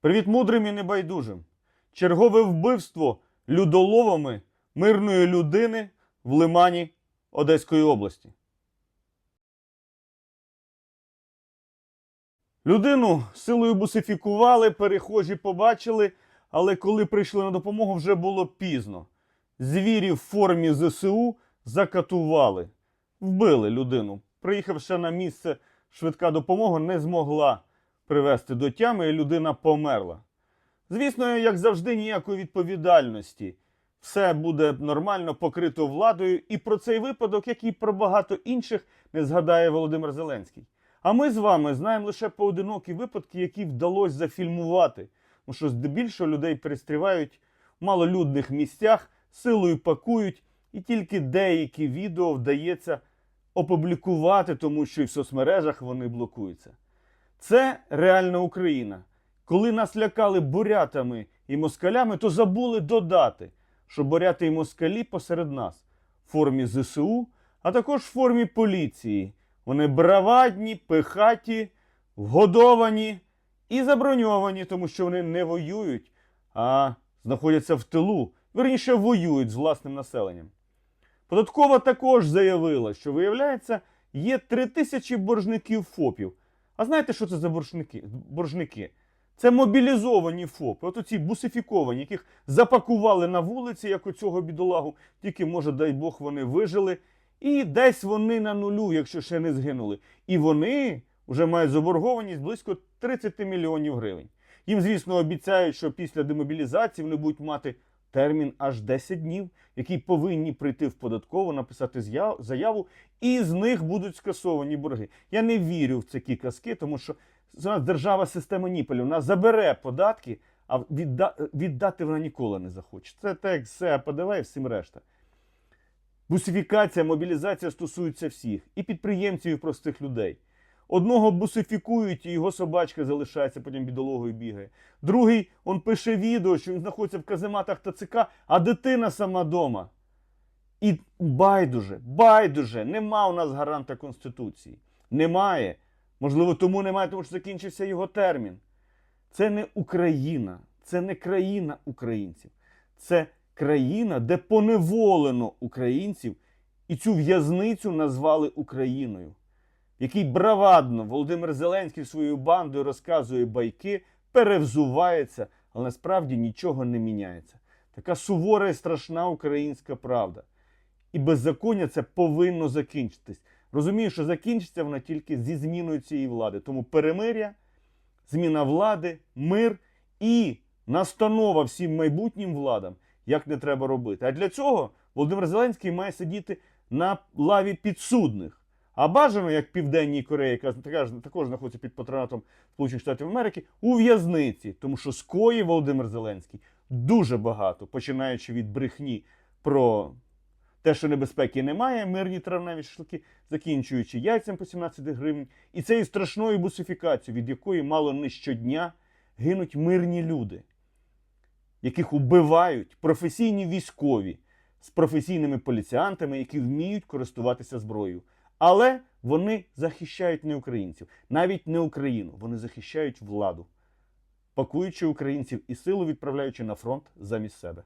Привіт мудрим і небайдужим. Чергове вбивство людоловами мирної людини в лимані Одеської області. Людину силою бусифікували, перехожі побачили, але коли прийшли на допомогу, вже було пізно. Звірі в формі ЗСУ закатували, вбили людину. Приїхавши на місце, швидка допомога не змогла привести до тями, і людина померла. Звісно, як завжди, ніякої відповідальності. Все буде нормально покрито владою, і про цей випадок, як і про багато інших, не згадає Володимир Зеленський. А ми з вами знаємо лише поодинокі випадки, які вдалося зафільмувати. Тому що здебільшого людей перестрівають в малолюдних місцях, силою пакують, і тільки деякі відео вдається опублікувати, тому що і в соцмережах вони блокуються. Це реальна Україна. Коли нас лякали бурятами і москалями, то забули додати, що буряти і москалі посеред нас в формі ЗСУ, а також в формі поліції. Вони бравадні, пихаті, вгодовані і заброньовані, тому що вони не воюють, а знаходяться в тилу, верніше воюють з власним населенням. Податкова також заявила, що, виявляється, є три тисячі боржників ФОПів. А знаєте, що це за боржники? боржники? Це мобілізовані ФОПи, от оці бусифіковані, яких запакували на вулиці, як у цього бідолагу, тільки, може, дай Бог, вони вижили. І десь вони на нулю, якщо ще не згинули. І вони вже мають заборгованість близько 30 мільйонів гривень. Їм, звісно, обіцяють, що після демобілізації вони будуть мати термін аж 10 днів, який повинні прийти в податкову, написати заяву, і з них будуть скасовані борги. Я не вірю в такі казки, тому що нас держава система Ніпелів, вона забере податки, а відда- віддати вона ніколи не захоче. Це так, все ПДВ і всім решта. Бусифікація, мобілізація стосується всіх і підприємців, і простих людей. Одного бусифікують, і його собачка залишається, потім бідологою бігає. Другий он пише відео, що він знаходиться в казематах ТЦК, а дитина сама дома. І байдуже, байдуже, нема у нас гаранта Конституції. Немає. Можливо, тому немає, тому що закінчився його термін. Це не Україна, це не країна українців. Це країна, де поневолено українців, і цю в'язницю назвали Україною, в якій бравадно Володимир Зеленський своєю бандою розказує байки, перевзувається, але насправді нічого не міняється. Така сувора і страшна українська правда. І беззаконня це повинно закінчитись. Розумію, що закінчиться вона тільки зі зміною цієї влади. Тому перемиря, зміна влади, мир і настанова всім майбутнім владам, як не треба робити. А для цього Володимир Зеленський має сидіти на лаві підсудних. А бажано, як Південній Кореї, яка також, знаходиться під патронатом Сполучених Штатів Америки, у в'язниці, тому що скоїв Володимир Зеленський дуже багато, починаючи від брехні про те, що небезпеки немає, мирні травневі шашлики, закінчуючи яйцям по 17 гривень, і цією страшною бусифікацією, від якої мало не щодня гинуть мирні люди, яких убивають професійні військові з професійними поліціантами, які вміють користуватися зброєю. Але вони захищають не українців, навіть не Україну. Вони захищають владу, пакуючи українців і силу відправляючи на фронт замість себе.